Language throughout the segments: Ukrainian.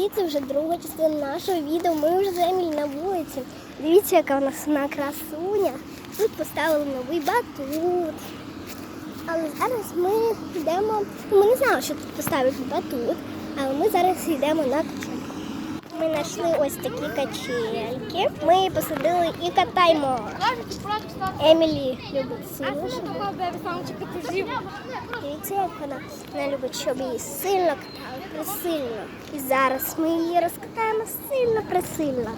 І це вже друга частина нашого відео. Ми вже з на вулиці. Дивіться, яка у нас вона красуня. Тут поставили новий батут. Але зараз ми йдемо. Ну, ми не знали, що тут поставити батут, але ми зараз йдемо на качельку. Ми знайшли ось такі качельки. Ми її посадили і катаємо. Емілі любить сильно. Дивіться, як вона, вона любить, щоб її сильно катали, присильно. І зараз ми її розкатаємо сильно присильно.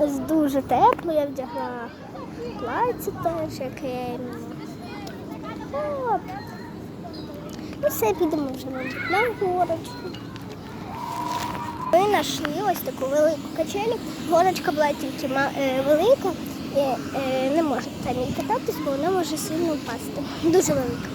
Ось дуже тепло, я вдягла плаття теж, яке. От. Ну все, підемо вже на горочку. Ми знайшли ось таку велику качелю. Горочка була тільки е, велика, і, е, не може там її кататись, бо вона може сильно впасти. Дуже велика.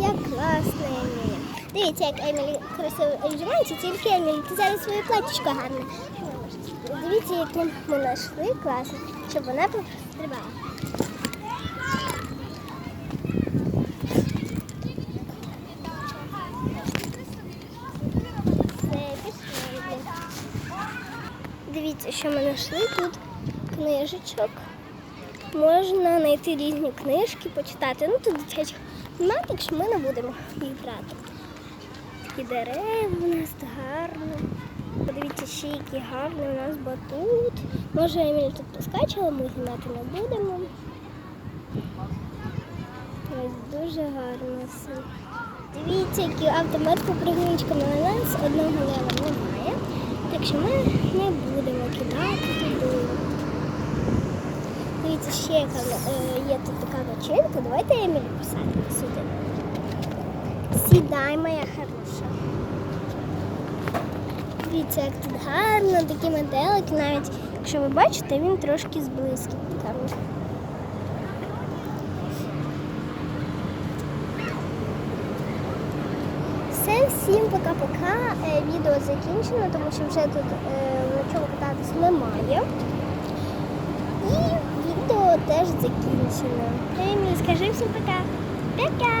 Як класно, Емілі. Дивіться, як Емілі красиво одягається, тільки Емілі, ти зараз своє платічко гарне. Дивіться, яке ми знайшли класно, щоб вона пострибала. Дивіться, що ми знайшли тут книжечок. Можна знайти різні книжки, почитати. Ну тут дитячих немає, так що ми не будемо їх брати. Такі дерева у нас гарно. Подивіться, ще які гарні у нас батут. Може Емілі тут поскачила, ми знімати не будемо. Ось дуже гарно все. Дивіться, які автомат по пригничкам у нас одного лева немає. Так що ми не будемо кидати туди. Дивіться, ще яка е, є тут така качелька. Давайте Емілі посадимо сюди. Сідай, моя хороша. Дивіться, як тут гарно, такі метелики, навіть якщо ви бачите, він трошки з блискітками. Все, всім пока-пока. Е, Відео закінчено, тому що вже тут е, на чому кататись немає. І відео теж закінчено. Скажи всім пока. Пока!